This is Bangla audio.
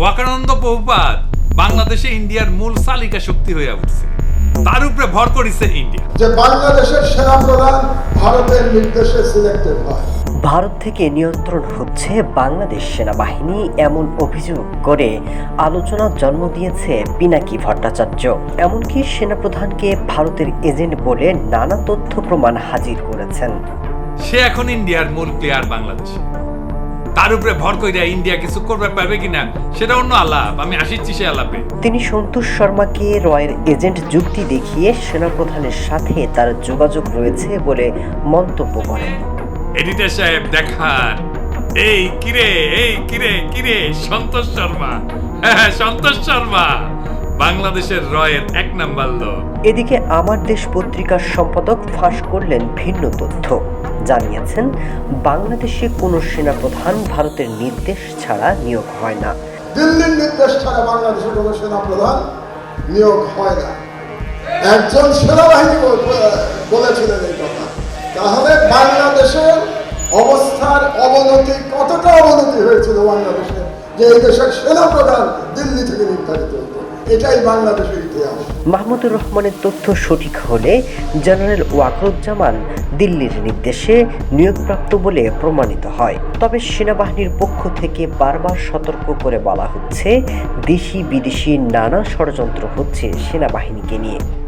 ওয়াকানন্দ বহুপাত বাংলাদেশে ইন্ডিয়ার মূল চালিকা শক্তি হয়ে উঠছে। তার উপরে ভর করেছে ইন্ডিয়া। যে বাংলাদেশের সেনাপ্রধান ভারতের নির্দেশে সিলেক্টেড হয়। ভারত থেকে নিয়ন্ত্রণ হচ্ছে বাংলাদেশ সেনাবাহিনী এমন অভিযোগ করে আলোচনা জন্ম দিয়েছে পিনাকি ভট্টাচার্য। এমনকি সেনাপ্রধানকে ভারতের এজেন্ট বলে নানা তথ্য প্রমাণ হাজির করেছেন। সে এখন ইন্ডিয়ার মূল প্লেয়ার বাংলাদেশে। তার উপরে ভর কইরা ইন্ডিয়া কিছু করবে পারবে কিনা সেটা অন্য আলাপ। আমি আসিচ্ছি সে আলাপে। তিনি সন্তোষ শর্মাকে রয়ের এজেন্ট যুক্তি দেখিয়ে সেনাপ্রধানের সাথে তার যোগাযোগ রয়েছে বলে মন্তব্য করেন। এডিটর সাহেব দেখান এই কিরে এই কিরে কিরে সন্তোষ শর্মা। হ্যাঁ হ্যাঁ, সন্তোষ শর্মা। বাংলাদেশের রয়ের এক নাম্বার লোক। এদিকে আমার দেশ পত্রিকার সম্পাদক ফাঁস করলেন ভিন্ন তথ্য। জানিয়েছেন, বাংলাদেশে কোনো সেনাপ্রধান ভারতের নির্দেশ ছাড়া নিয়োগ হয় না। দিল্লির নির্দেশ ছাড়া বাংলাদেশের কোনো সেনাপ্রধান নিয়োগ হয় না। একজন সেনাবাহিনী বলেছিলেন এই কথা। তাহলে বাংলাদেশের অবস্থার অবনতি কতটা অবনতি হয়েছিল বাংলাদেশে, যে এই দেশের সেনাপ্রধান দিল্লি থেকে নির্ধারিত হতো? এটাই বাংলাদেশের ইতিহাস। মাহমুদুর রহমানের তথ্য সঠিক হলে জেনারেল ওয়াকরুজ্জামান দিল্লির নির্দেশে নিয়োগপ্রাপ্ত বলে প্রমাণিত হয়। তবে সেনাবাহিনীর পক্ষ থেকে বারবার সতর্ক করে বলা হচ্ছে দেশি বিদেশি নানা ষড়যন্ত্র হচ্ছে সেনাবাহিনীকে নিয়ে।